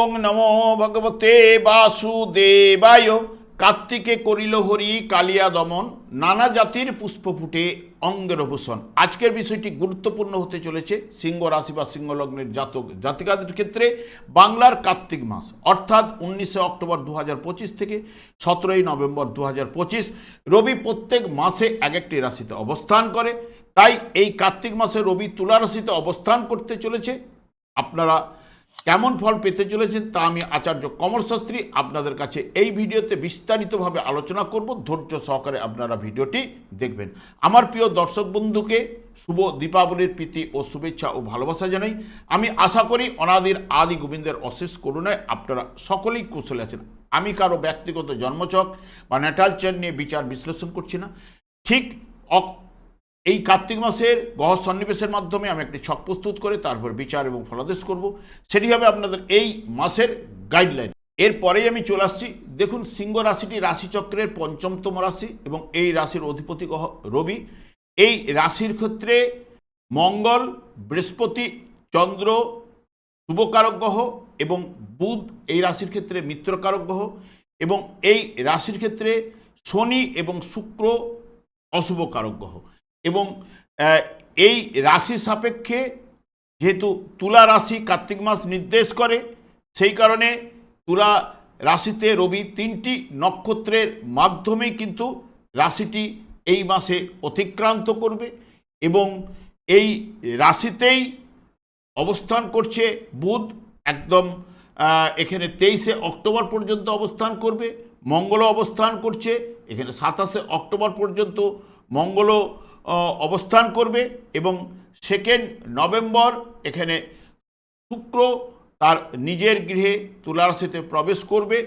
ওং নমো ভগবতে বাসুদেবায়। কার্তিকে করিল হরি কালিয়া দমন, নানা জাতির পুষ্প ফুটে অঙ্গের ভূষণ আজকের বিষয়টি গুরুত্বপূর্ণ হতে চলেছে সিংহ রাশি বা সিংহ লগ্নের জাতক জাতিকাদের ক্ষেত্রে বাংলার কার্তিক মাস, অর্থাৎ উনিশে অক্টোবর দু হাজার পঁচিশ থেকে সতেরোই নভেম্বর দু হাজার পঁচিশ। রবি প্রত্যেক মাসে এক একটি রাশিতে অবস্থান করে, তাই এই কার্তিক মাসে রবি তুলা রাশিতে অবস্থান করতে চলেছে। আপনারা কেমন ফল পেতে চলেছেন তা আমি আচার্য কমল শাস্ত্রী আপনাদের কাছে এই ভিডিওতে বিস্তারিতভাবে আলোচনা করব। ধৈর্য সহকারে আপনারা ভিডিওটি দেখবেন। আমার প্রিয় দর্শক বন্ধুকে শুভ দীপাবলির প্রীতি ও শুভেচ্ছা ও ভালোবাসা জানাই। আমি আশা করি অনাদির আদি গোবিন্দের অশেষ করুণায় আপনারা সকলেই কুশলে আছেন। আমি কারও ব্যক্তিগত জন্মচক বা ন্যাটাল চেন নিয়ে বিচার বিশ্লেষণ করছি না। ঠিক এই কার্তিক মাসের গহ সন্নিবেশের মাধ্যমে আমি একটি ছক প্রস্তুত করে তারপর বিচার এবং ফলাদেশ করব। সেটি হবে আপনাদের এই মাসের গাইডলাইন এরপরেই আমি চলে আসছি। দেখুন, সিংহ রাশিটি রাশিচক্রের পঞ্চমতম রাশি এবং এই রাশির অধিপতি গ্রহ রবি। এই রাশির ক্ষেত্রে মঙ্গল, বৃহস্পতি, চন্দ্র শুভকারক গ্রহ এবং বুধ এই রাশির ক্ষেত্রে মিত্রকারক গ্রহ এবং এই রাশির ক্ষেত্রে শনি এবং শুক্র অশুভকারক গ্রহ। এবং এই রাশি সাপেক্ষে যেহেতু তুলা রাশি কার্তিক মাস নির্দেশ করে, সেই কারণে তুলা রাশিতে রবি তিনটি নক্ষত্রের মাধ্যমেই কিন্তু রাশিটি এই মাসে অতিক্রান্ত করবে এবং এই রাশিতেই অবস্থান করছে বুধ, একদম এখানে তেইশে অক্টোবর পর্যন্ত অবস্থান করবে মঙ্গল অবস্থান করছে, এখানে সাতাশে অক্টোবর পর্যন্ত মঙ্গল অবস্থান করবে এবং সেকেন্ড নভেম্বর এখানে শুক্র তার নিজের গৃহে তুলারাশিতে প্রবেশ করবে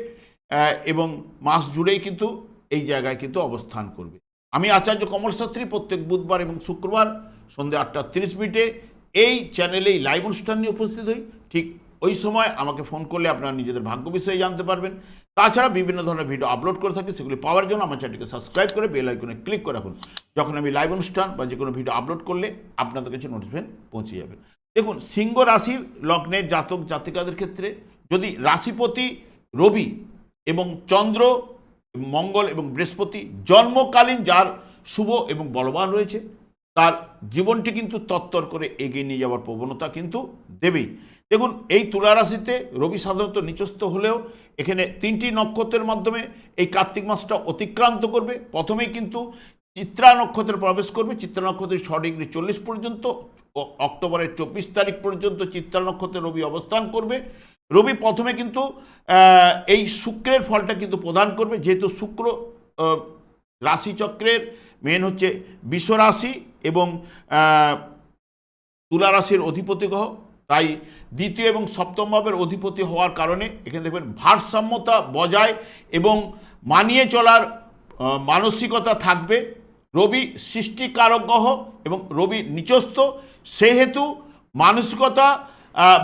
এবং মাস জুড়েই কিন্তু এই জায়গায় কিন্তু অবস্থান করবে। আমি আচার্য কমল শাস্ত্রী প্রত্যেক বুধবার এবং শুক্রবার সন্ধ্যে আটটা তিরিশ মিনিটে এই চ্যানেলেই লাইভ অনুষ্ঠান নিয়ে উপস্থিত হই। ঠিক ওই সময় আমাকে ফোন করলে আপনারা নিজেদের ভাগ্য বিষয়ে জানতে পারবেন। তাছাড়া বিভিন্ন ধরনের ভিডিও আপলোড করে থাকি, সেগুলি পাওয়ার জন্য আমার চ্যানেলটিকে সাবস্ক্রাইব করে বেল আইকনে ক্লিক করে রাখুন। যখন আমি লাইভ অনুষ্ঠান বা যে কোনো ভিডিও আপলোড করলে আপনাদের কাছে নোটিফিকেশন পৌঁছে যাবে। দেখুন, সিংহ রাশির লগ্নের জাতক জাতিকাদের ক্ষেত্রে যদি রাশিপতি রবি এবং চন্দ্র, মঙ্গল এবং বৃহস্পতি জন্মকালীন যার শুভ এবং বলবান রয়েছে, তার জীবনটি কিন্তু তত্তর করে এগিয়ে নিয়ে যাওয়ার প্রবণতা কিন্তু দেবেই। দেখুন, এই তুলা রাশিতে রবি সাধারণত নিচস্থ হলেও এখানে তিনটি নক্ষত্রের মাধ্যমে এই কার্তিক মাসটা অতিক্রান্ত করবে। প্রথমেই কিন্তু চিত্রা নক্ষত্রে প্রবেশ করবে। চিত্রা নক্ষত্রের ছ ডিগ্রি চল্লিশ পর্যন্ত, ও অক্টোবরের চব্বিশ তারিখ পর্যন্ত চিত্রা নক্ষত্রে রবি অবস্থান করবে। রবি প্রথমে কিন্তু এই শুক্রের ফলটা কিন্তু প্রদান করবে। যেহেতু শুক্র রাশিচক্রের মেন হচ্ছে বিশ্বরাশি এবং তুলা রাশির অধিপতি গ্রহ। তাই দ্বিতীয় এবং সপ্তম ভাবের অধিপতি হওয়ার কারণে এখানে দেখবেন ভারসাম্যতা বজায় এবং মানিয়ে চলার মানসিকতা থাকবে। রবি সৃষ্টিকারক গ্রহ এবং রবি নিচস্থ সেহেতু মানসিকতা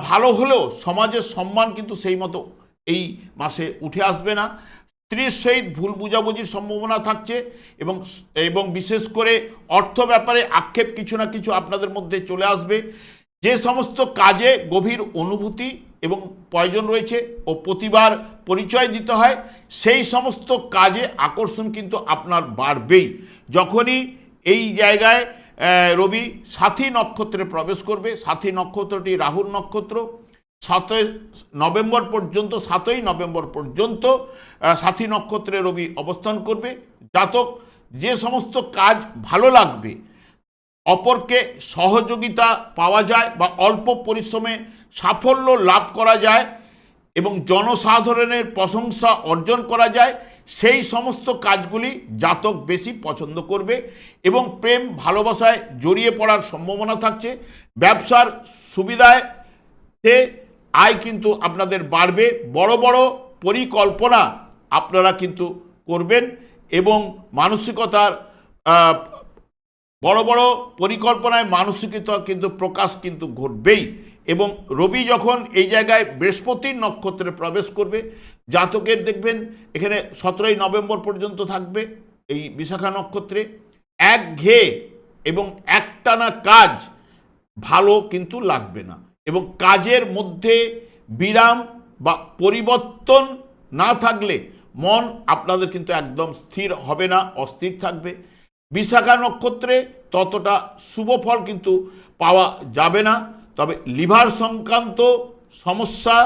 ভালো হলেও সমাজের সম্মান কিন্তু সেই মতো এই মাসে উঠে আসবে না। স্ত্রীর সহিত ভুল বুঝাবুঝির সম্ভাবনা থাকছে এবং এবং বিশেষ করে অর্থ ব্যাপারে আক্ষেপ কিছু না কিছু আপনাদের মধ্যে চলে আসবে। যে সমস্ত কাজে গভীর অনুভূতি এবং প্রয়োজন রয়েছে ও প্রতিবার পরিচয় দিতে হয়, সেই সমস্ত কাজে আকর্ষণ কিন্তু আপনার বাড়বেই। যখনই এই জায়গায় রবি সাথী নক্ষত্রে প্রবেশ করবে, সাথী নক্ষত্রটি রাহুর নক্ষত্র, সাতই নভেম্বর পর্যন্ত, সাতই নভেম্বর পর্যন্ত সাথী নক্ষত্রে রবি অবস্থান করবে। জাতক, যে সমস্ত কাজ ভালো লাগবে অপরকে সহযোগিতা পাওয়া যায় বা অল্প পরিশ্রমে সাফল্য লাভ করা যায় এবং জনসাধারণের প্রশংসা অর্জন করা যায়, সেই সমস্ত কাজগুলি জাতক বেশি পছন্দ করবে এবং প্রেম ভালোবাসায় জড়িয়ে পড়ার সম্ভাবনা থাকছে। ব্যবসার সুবিধায় তে আয় কিন্তু আপনাদের বাড়বে। বড় বড় পরিকল্পনা আপনারা কিন্তু করবেন এবং মানসিকতার বড় বড় পরিকল্পনায় মানসিকতা কিন্তু প্রকাশ কিন্তু ঘটবেই। এবং রবি যখন এই জায়গায় বৃহস্পতির নক্ষত্রে প্রবেশ করবে, জাতকের দেখবেন এখানে সতেরোই নভেম্বর পর্যন্ত থাকবে এই বিশাখা নক্ষত্রে। এক ঘে এবং একটানা কাজ ভালো কিন্তু লাগবে না। এবং কাজের মধ্যে বিরাম বা পরিবর্তন না থাকলে মন আপনাদের কিন্তু একদম স্থির হবে না, অস্থির থাকবে। বিশাখা নক্ষত্রে ততটা শুভ ফল কিন্তু পাওয়া যাবে না। তবে লিভার সংক্রান্ত সমস্যা,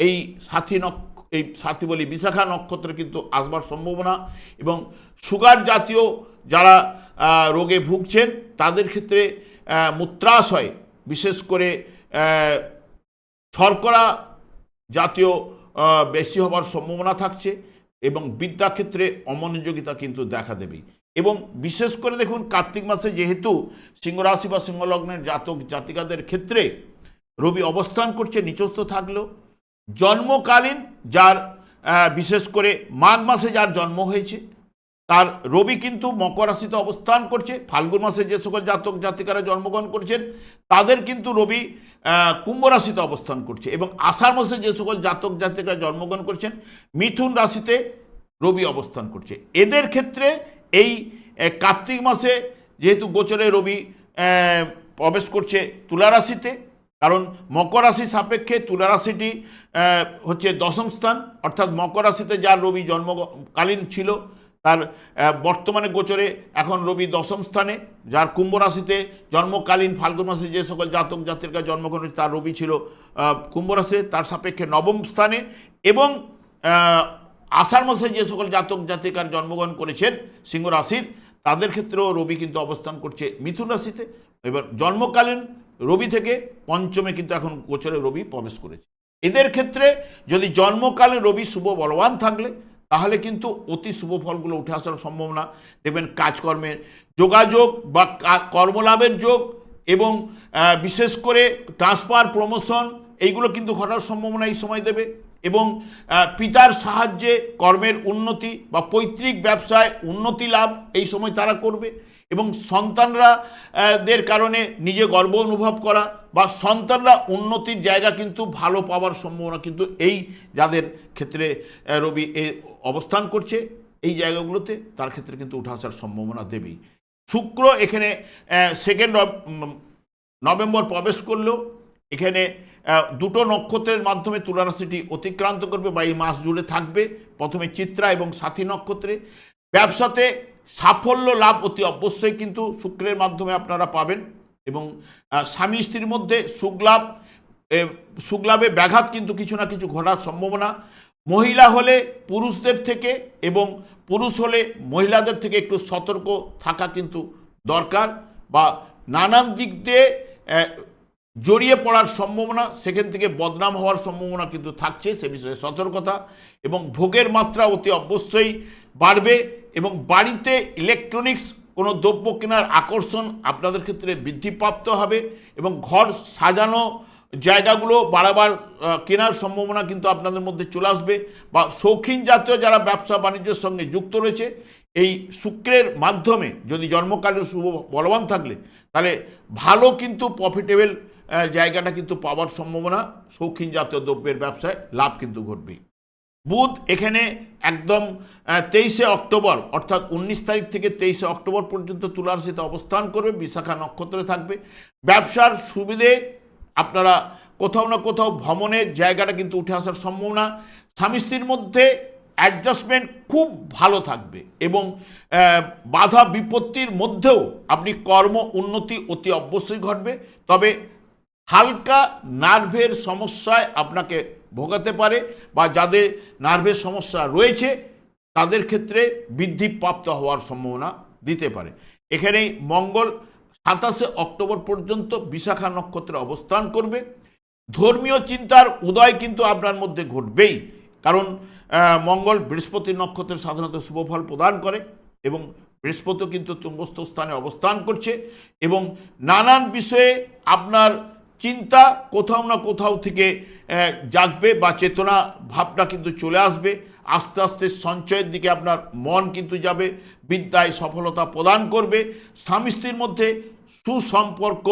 এই সাথী নক্ষ এই সাথী বলি বিশাখা নক্ষত্রে কিন্তু আসবার সম্ভাবনা এবং সুগার জাতীয় যারা রোগে ভুগছেন, তাদের ক্ষেত্রে মূত্রাশয়, বিশেষ করে শর্করা জাতীয় বেশি হবার সম্ভাবনা থাকছে এবং বিদ্যাক্ষেত্রে অমনোযোগিতা কিন্তু দেখা দেবে এবং বিশেষ করে দেখুন কার্তিক মাসে যেহেতু সিংহরাশি বা সিংহলগ্নের জাতক জাতিকাদের ক্ষেত্রে রবি অবস্থান করছে, নিচস্থ থাকলেও জন্মকালীন যার বিশেষ করে মাঘ মাসে যার জন্ম হয়েছে, তার রবি কিন্তু মকর রাশিতে অবস্থান করছে। ফাল্গুন মাসে যে সকল জাতক জাতিকারা জন্মগ্রহণ করছেন, তাদের কিন্তু রবি কুম্ভ রাশিতে অবস্থান করছে এবং আষাঢ় মাসে যে সকল জাতক জাতিকারা জন্মগ্রহণ করছেন, মিথুন রাশিতে রবি অবস্থান করছে। এদের ক্ষেত্রে এই কার্তিক মাসে যেহেতু গোচরে রবি প্রবেশ করছে তুলা রাশিতে, কারণ মকর রাশি সাপেক্ষে তুলা রাশিটি হচ্ছে দশম স্থান, অর্থাৎ মকর রাশিতে যার রবি জন্মকালীন ছিল, তার বর্তমানে গোচরে এখন রবি দশম স্থানে, যার কুম্ভ রাশিতে জন্মকালীন ফাল্গুন মাসে যে সকল জাতক জাতিকা জন্মগ্রহণ তার রবি ছিল কুম্ভ রাশি তার সাপেক্ষে নবম স্থানে এবং আষাঢ় মাসে যে সকল জাতক জাতিকার জন্মগ্রহণ করেছেন সিংহ রাশির, তাদের ক্ষেত্রেও রবি কিন্তু অবস্থান করছে মিথুন রাশিতে। এবার জন্মকালীন রবি থেকে পঞ্চমে কিন্তু এখন গোচরে রবি প্রবেশ করেছে। এদের ক্ষেত্রে যদি জন্মকালে রবি শুভ বলবান থাকলে, তাহলে কিন্তু অতি শুভ ফলগুলো উঠে আসার সম্ভাবনা। দেখবেন কাজকর্মের যোগাযোগ বা কর্মলাভের যোগ এবং বিশেষ করে ট্রান্সফার, প্রমোশন, এইগুলো কিন্তু ঘটার সম্ভাবনা এই সময় দেবে। এবং পিতার সাহায্যে কর্মের উন্নতি বা পৈতৃক ব্যবসায় উন্নতি লাভ এই সময় তারা করবে এবং সন্তানরা দের কারণে নিজে গর্ব অনুভব করা বা সন্তানরা উন্নতির জায়গা কিন্তু ভালো পাওয়ার সম্ভাবনা কিন্তু এই যাদের ক্ষেত্রে রবি এ অবস্থান করছে, এই জায়গাগুলোতে তার ক্ষেত্রে কিন্তু উঠে আসার সম্ভাবনা দেবেই। শুক্র এখানে সেকেন্ড নভেম্বর প্রবেশ করলেও এখানে দুটো নক্ষত্রের মাধ্যমে তুলা রাশিটি অতিক্রান্ত করবে বা এই মাস জুড়ে থাকবে। প্রথমে চিত্রা এবং সাথী নক্ষত্রে। ব্যবসাতে সাফল্য লাভ অতি অবশ্যই কিন্তু শুক্রের মাধ্যমে আপনারা পাবেন এবং স্বামী স্ত্রীর মধ্যে সুখলাভ এ, সুখলাভে ব্যাঘাত কিন্তু কিছু না কিছু ঘটার সম্ভাবনা। মহিলা হলে পুরুষদের থেকে এবং পুরুষ হলে মহিলাদের থেকে একটু সতর্ক থাকা কিন্তু দরকার বা নানান দিক দিয়ে জড়িয়ে পড়ার সম্ভাবনা, সেখান থেকে বদনাম হওয়ার সম্ভাবনা কিন্তু থাকছে, সে বিষয়ে সতর্কতা এবং ভোগের মাত্রা অতি অবশ্যই বাড়বে এবং বাড়িতে ইলেকট্রনিক্স কোনো দ্রব্য কেনার আকর্ষণ আপনাদের ক্ষেত্রে বৃদ্ধিপ্রাপ্ত হবে এবং ঘর সাজানো জায়গাগুলো বাড়াবার কেনার সম্ভাবনা কিন্তু আপনাদের মধ্যে চলে আসবে বা শৌখিন জাতীয় যারা ব্যবসা বাণিজ্যের সঙ্গে যুক্ত রয়েছে, এই শুক্রের মাধ্যমে যদি জন্মকালের শুভ বলবান থাকলে, তাহলে ভালো কিন্তু প্রফিটেবল জায়গাটা কিন্তু পাওয়ার সম্ভাবনা, শৌখিন জাতীয় দ্রব্যের ব্যবসায় লাভ কিন্তু ঘটবে। বুধ এখানে একদম তেইশে অক্টোবর, অর্থাৎ উনিশ তারিখ থেকে তেইশে অক্টোবর পর্যন্ত তুলার রাশিতে অবস্থান করবে, বিশাখা নক্ষত্রে থাকবে। ব্যবসার সুবিধে আপনারা কোথাও না কোথাও ভ্রমণের জায়গাটা কিন্তু উঠে আসার সম্ভাবনা। স্বামী স্ত্রীর মধ্যে অ্যাডজাস্টমেন্ট খুব ভালো থাকবে এবং বাধা বিপত্তির মধ্যেও আপনি কর্ম উন্নতি অতি অবশ্যই ঘটবে। তবে হালকা নার্ভের সমস্যায় আপনাকে ভোগাতে পারে বা যাদের নার্ভের সমস্যা রয়েছে, তাদের ক্ষেত্রে বৃদ্ধিপ্রাপ্ত হওয়ার সম্ভাবনা দিতে পারে। এখানেই মঙ্গল সাতাশে অক্টোবর পর্যন্ত বিশাখা নক্ষত্রে অবস্থান করবে। ধর্মীয় চিন্তার উদয় কিন্তু আপনার মধ্যে ঘটবেই, কারণ মঙ্গল বৃহস্পতি নক্ষত্রের সাধারণত শুভফল প্রদান করে এবং বৃহস্পতিও কিন্তু তুঙ্গস্থ স্থানে অবস্থান করছে এবং নানান বিষয়ে আপনার চিন্তা কোথাও না কোথাও থেকে জাগবে বা চেতনা ভাবটা কিন্তু চলে আসবে। আস্তে আস্তে সঞ্চয়ের দিকে আপনার মন কিন্তু যাবে, বিদ্যায় সফলতা প্রদান করবে। স্বামী স্ত্রীর মধ্যে সুসম্পর্ক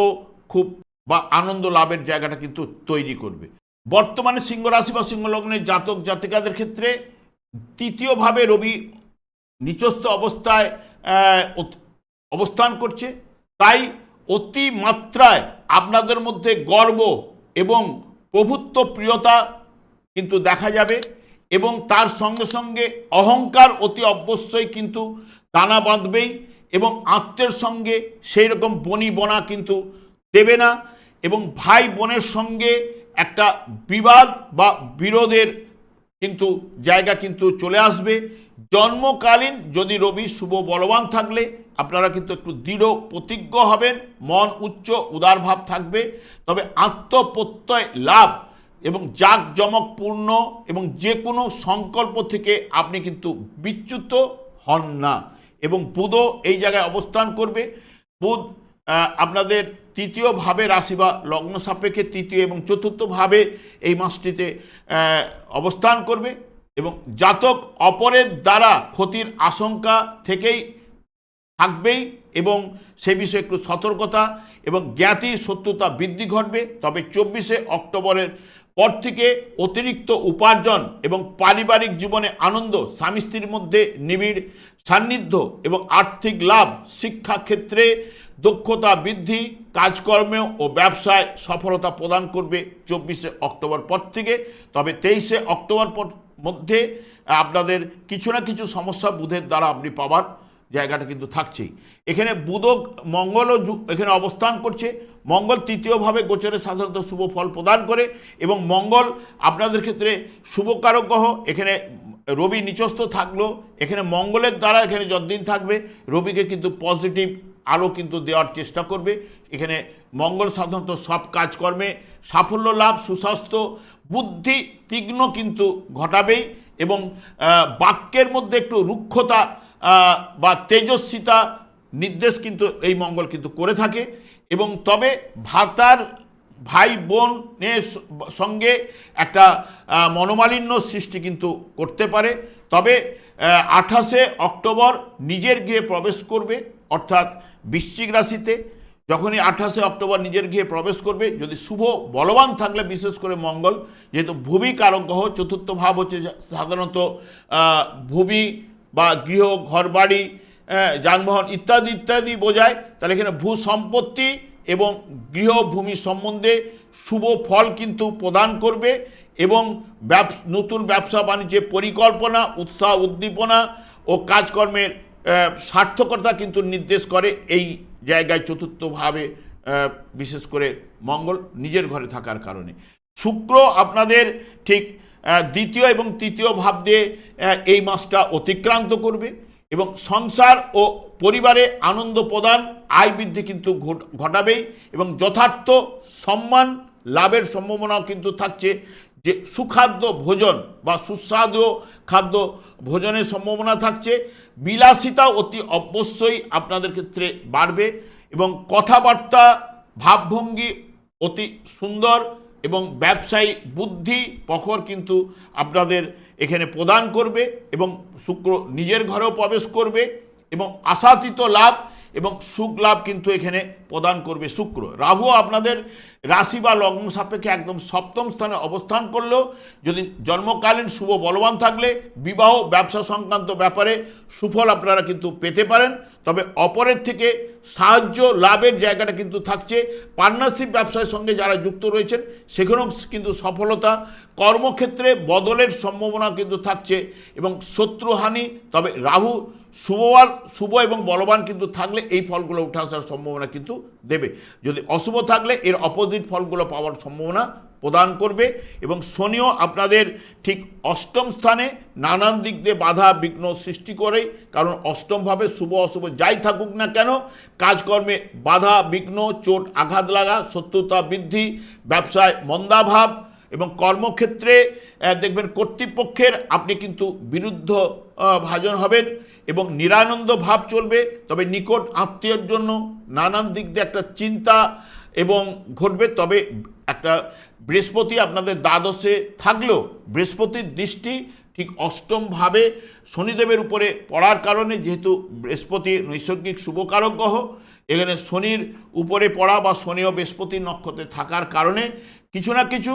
খুব বা আনন্দ লাভের জায়গাটা কিন্তু তৈরি করবে। বর্তমানে সিংহ রাশি বা সিংহ লগ্নের জাতক জাতিকাদের ক্ষেত্রে তৃতীয়ভাবে রবি নিচস্থ অবস্থায় অবস্থান করছে। তাই অতি মাত্রায় আপনাদের মধ্যে গর্ব এবং প্রভুত্ব, প্রিয়তা কিন্তু দেখা যাবে এবং তার সঙ্গে সঙ্গে অহংকার অতি অবশ্যই কিন্তু দানা বাঁধবেই এবং আত্মের সঙ্গে সেই রকম বনি বনা কিন্তু দেবে না এবং ভাই বোনের সঙ্গে একটা বিবাদ বা বিরোধের কিন্তু জায়গা কিন্তু চলে আসবে। জন্মকালীন যদি রবি শুভ বলবান থাকলে আপনারা কিন্তু একটু দৃঢ় প্রতিজ্ঞ হবেন, মন উচ্চ উদার ভাব থাকবে, তবে আত্মপ্রত্যয় লাভ এবং জাঁকজমকপূর্ণ এবং যে কোনো সংকল্প থেকে আপনি কিন্তু বিচ্যুত হন না এবং বুধও এই জায়গায় অবস্থান করবে। বুধ আপনাদের তৃতীয় ভাবে রাশি বা লগ্ন সাপেক্ষে তৃতীয় এবং চতুর্থ ভাবে এই মাসটিতে অবস্থান করবে। এবং জাতক অপরের দ্বারা ক্ষতির আশঙ্কা থেকেই থাকবেই এবং সে বিষয়ে একটু সতর্কতা এবং জ্ঞাতির সত্যতা বৃদ্ধি ঘটবে। তবে চব্বিশে অক্টোবরের পর থেকে অতিরিক্ত উপার্জন এবং পারিবারিক জীবনে আনন্দ, স্বামী স্ত্রীর মধ্যে নিবিড় সান্নিধ্য এবং আর্থিক লাভ, শিক্ষাক্ষেত্রে দক্ষতা বৃদ্ধি কাজকর্মে ও ব্যবসায় সফলতা প্রদান করবে চব্বিশে অক্টোবর পর থেকে। তবে তেইশে অক্টোবর পর মধ্যে, আপনাদের কিছু না কিছু সমস্যা বুধের দ্বারা আপনি পাবার জায়গাটা কিন্তু থাকছেই। এখানে বুধ মঙ্গলও এখানে অবস্থান করছে। মঙ্গল তৃতীয়ভাবে গোচরে সাধারণত শুভ ফল প্রদান করে এবং মঙ্গল আপনাদের ক্ষেত্রে শুভকারক গ্রহ, এখানে রবি নিচস্থ থাকল, এখানে মঙ্গলের দ্বারা এখানে যতদিন থাকবে, রবিকে কিন্তু পজিটিভ আলো কিন্তু দেওয়ার চেষ্টা করবে। এখানে মঙ্গল সাধারণত সব কাজকর্মে সাফল্য লাভ, সুস্বাস্থ্য বুদ্ধি তীক্ষ্ণ কিন্তু ঘটাবেই এবং বাক্যের মধ্যে একটু রুক্ষতা বা তেজস্বিতা নির্দেশ কিন্তু এই মঙ্গল কিন্তু করে থাকে। এবং তবে ভাতার ভাই বোনের সঙ্গে একটা মনোমালিন্য সৃষ্টি কিন্তু করতে পারে। তবে আঠাশে অক্টোবর নিজের গৃহে প্রবেশ করবে, অর্থাৎ বৃশ্চিক রাশিতে। যখনই আঠাশে অক্টোবর নিজের গৃহে প্রবেশ করবে, যদি শুভ বলবান থাকলে, বিশেষ করে মঙ্গল, যেহেতু ভূমি কারক গ্রহ চতুর্থ ভাব হচ্ছে সাধারণত ভূমি বা গৃহ, ঘরবাড়ি যানবাহন ইত্যাদি ইত্যাদি বোঝায়, তাহলে এখানে ভূ সম্পত্তি এবং গৃহভূমি সম্বন্ধে শুভ ফল কিন্তু প্রদান করবে এবং নতুন ব্যবসা বাণিজ্যের পরিকল্পনা, উৎসাহ উদ্দীপনা ও কাজকর্মের সার্থকতা কিন্তু নির্দেশ করে এই জায়গায় চতুর্থভাবে বিশেষ করে মঙ্গল নিজের ঘরে থাকার কারণে। শুক্র আপনাদের ঠিক দ্বিতীয় এবং তৃতীয় ভাব দিয়ে এই মাসটা অতিক্রান্ত করবে এবং সংসার ও পরিবারে আনন্দ প্রদান, আয় বৃদ্ধি কিন্তু ঘট- ঘটাবেই এবং যথার্থ সম্মান, লাভের সম্ভাবনাও কিন্তু থাকছে। যে সুখাদ্য ভোজন বা সুস্বাদু খাদ্য ভোজনের সম্ভাবনা থাকছে, বিলাসিতা অতি অবশ্যই আপনাদের ক্ষেত্রে বাড়বে এবং কথাবার্তা, ভাবভঙ্গি অতি সুন্দর এবং ব্যবসায়ী বুদ্ধি প্রখর কিন্তু আপনাদের এখানে প্রদান করবে এবং শুক্র নিজের ঘরেও প্রবেশ করবে এবং আশাতীত লাভ এবং সুখ লাভ কিন্তু এখানে প্রদান করবে শুক্র। রাহু আপনাদের রাশি বা লগ্ন সাপেক্ষে একদম সপ্তম স্থানে অবস্থান করলেও যদি জন্মকালীন শুভ বলবান থাকলে বিবাহ, ব্যবসা সংক্রান্ত ব্যাপারে সুফল আপনারা কিন্তু পেতে পারেন। তবে অপরের থেকে সাহায্য লাভের জায়গাটা কিন্তু থাকছে। পার্টনারশিপ ব্যবসার সঙ্গে যারা যুক্ত রয়েছেন, সেখানেও কিন্তু সফলতা। কর্মক্ষেত্রে বদলের সম্ভাবনা কিন্তু থাকছে এবং শত্রুহানি। তবে রাহু শুভবান শুভ এবং বলবান কিন্তু থাকলে এই ফলগুলো উঠে আসার সম্ভাবনা কিন্তু দেবে। যদি অশুভ থাকলে এর অপোজিট ফলগুলো পাওয়ার সম্ভাবনা প্রদান করবে এবং শনিও আপনাদের ঠিক অষ্টম স্থানে নানান দিক দিয়ে বাধা বিঘ্ন সৃষ্টি করে, কারণ অষ্টমভাবে শুভ, অশুভ যাই থাকুক না কেন, কাজকর্মে বাধা, বিঘ্ন, চোট, আঘাত লাগা, শত্রুতা বৃদ্ধি, ব্যবসায় মন্দাভাব এবং কর্মক্ষেত্রে দেখবেন কর্তৃপক্ষের আপনি কিন্তু বিরুদ্ধ ভাজন হবেন। এবং নিরানন্দ ভাব চলবে, তবে নিকট আত্মীয়র জন্য নানান দিক দিয়ে একটা চিন্তা এবং ঘটবে। তবে একটা বৃহস্পতি আপনাদের দ্বাদশে থাকলেও বৃহস্পতির দৃষ্টি ঠিক অষ্টমভাবে শনিদেবের উপরে পড়ার কারণে, যেহেতু বৃহস্পতি নৈসর্গিক শুভকারক গ্রহ, এখানে শনির উপরে পড়া বা শনি ও বৃহস্পতির নক্ষত্রে থাকার কারণে কিছু না কিছু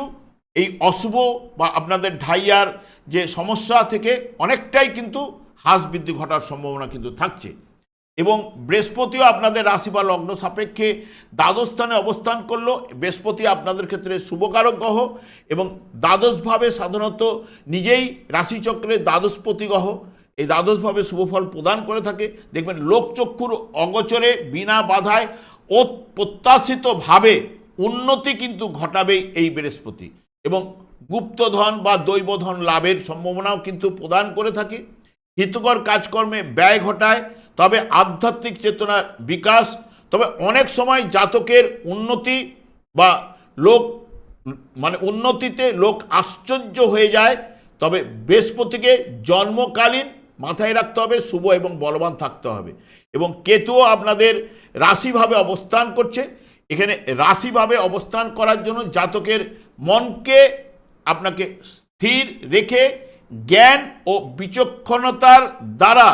এই অশুভ বা আপনাদের ঢাইয়ার যে সমস্যা থেকে অনেকটাই কিন্তু হ্রাস বৃদ্ধি ঘটার সম্ভাবনা কিন্তু থাকছে। এবং বৃহস্পতিও আপনাদের রাশি বা লগ্ন সাপেক্ষে দ্বাদশ স্থানে অবস্থান করল। বৃহস্পতি আপনাদের ক্ষেত্রে শুভকারক গ্রহ এবং দ্বাদশভাবে সাধারণত নিজেই রাশিচক্রে দ্বাদশপতি গ্রহ। এই দ্বাদশভাবে শুভফল প্রদান করে থাকে। দেখবেন লোকচক্ষুর অগোচরে বিনা বাধায় ও প্রত্যাশিতভাবে উন্নতি কিন্তু ঘটাবে এই বৃহস্পতি। এবং গুপ্তধন বা দৈবধন লাভের সম্ভাবনাও কিন্তু প্রদান করে থাকে। হিতকর কাজকর্মে ব্যয় ঘটায়, তবে আধ্যাত্মিক চেতনার বিকাশ, তবে অনেক সময় জাতকের উন্নতি বা লোক মানে উন্নতিতে লোক আশ্চর্য হয়ে যায়, তবে বৃহস্পতিকে জন্মকালীন মাথায় রাখতে হবে, শুভ এবং বলবান থাকতে হবে। এবং কেতুও আপনাদের রাশিভাবে অবস্থান করছে। এখানে রাশিভাবে অবস্থান করার জন্য জাতকের মনকে আপনাকে স্থির রেখে জ্ঞান ও বিচক্ষণতার দ্বারা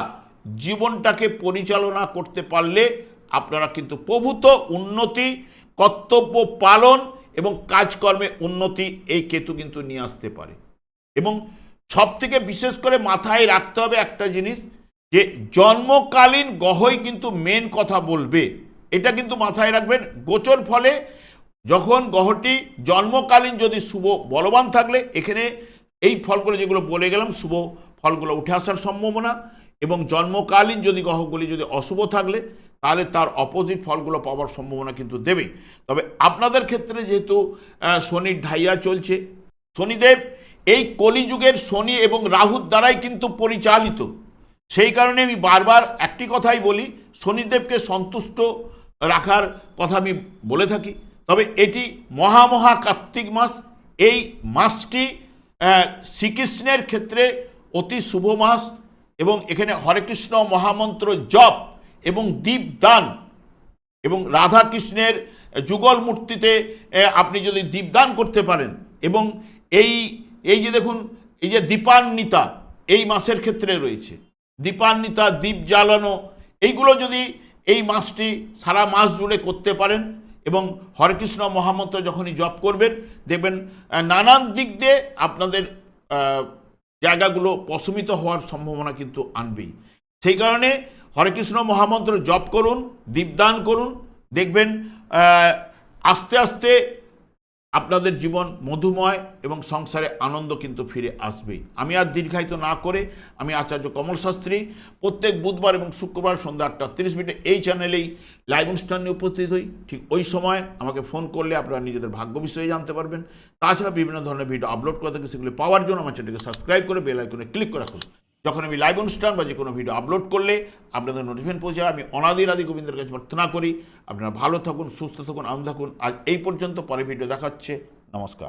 জীবনটাকে পরিচালনা করতে পারলে আপনারা কিন্তু প্রভূত উন্নতি, কর্তব্য পালন এবং কাজকর্মে উন্নতি এই কেতু কিন্তু নিয়ে আসতে পারে। এবং সব থেকে বিশেষ করে মাথায় রাখতে হবে একটা জিনিস যে জন্মকালীন গহই কিন্তু মেন কথা বলবে। এটা কিন্তু মাথায় রাখবেন। গোচর ফলে যখন গ্রহটি জন্মকালীন যদি শুভ বলবান থাকলে, এখানে এই ফলগুলো যেগুলো বলে গেলাম, শুভ ফলগুলো উঠে আসার সম্ভাবনা এবং জন্মকালীন যদি গ্রহগুলি যদি অশুভ থাকলে, তাহলে তার অপোজিট ফলগুলো পাওয়ার সম্ভাবনা কিন্তু দেবে তবে আপনাদের ক্ষেত্রে যেহেতু শনির ঢাইয়া চলছে, শনিদেব এই কলিযুগের শনি এবং রাহুর দ্বারাই কিন্তু পরিচালিত। সেই কারণে আমি বারবার একটি কথাই বলি, শনিদেবকে সন্তুষ্ট রাখার কথা আমি বলে থাকি। তবে এটি মহামহা কার্তিক মাস, এই মাসটি শ্রীকৃষ্ণের ক্ষেত্রে অতি শুভ মাস এবং এখানে হরেকৃষ্ণ মহামন্ত্র জপ এবং দীপদান এবং রাধা কৃষ্ণের যুগল মূর্তিতে আপনি যদি দীপদান করতে পারেন এবং এই এই যে দেখুন, এই যে দীপান্বিতা এই মাসের ক্ষেত্রে রয়েছে। দীপান্বিতা, দীপ জ্বালানো, এইগুলো যদি এই মাসটি সারা মাস জুড়ে করতে পারেন এবং হরেকৃষ্ণ মহামন্ত্র যখনই জপ করবেন, দেখবেন নানান দিক দিয়ে আপনাদের জায়গাগুলো প্রশমিত হওয়ার সম্ভাবনা কিন্তু আনবেই। সেই কারণে হরেকৃষ্ণ মহামন্ত্র জপ করুন, দীপদান করুন, দেখবেন আস্তে আস্তে আপনাদের জীবন মধুময় এবং সংসারে আনন্দ কিন্তু ফিরে আসবেই। আমি আর দীর্ঘায়িত না করে আমি আচার্য কমল শাস্ত্রী প্রত্যেক বুধবার এবং শুক্রবার সন্ধ্যা আটটা তিরিশ মিনিটে এই চ্যানেলেই লাইভ অনুষ্ঠানে উপস্থিত হই। ঠিক ওই সময় আমাকে ফোন করলে আপনারা নিজেদের ভাগ্য বিষয়ে জানতে পারবেন। তাছাড়া বিভিন্ন ধরনের ভিডিও আপলোড করে থাকি, সেগুলি পাওয়ার জন্য আমার চ্যানেলকে সাবস্ক্রাইব করে বেল আইকনে ক্লিক করে রাখুন। যখন আমি লাইভ অনুষ্ঠান বা যে কোনো ভিডিও আপলোড করলে আপনাদের নোটিফিকেশন পৌঁছে আমি অনাদির আদি গোবিন্দের কাছে প্রার্থনা করি, আপনারা ভালো থাকুন, সুস্থ থাকুন, আনন্দ থাকুন। আজ এই পর্যন্ত পরে ভিডিও দেখাচ্ছে। নমস্কার।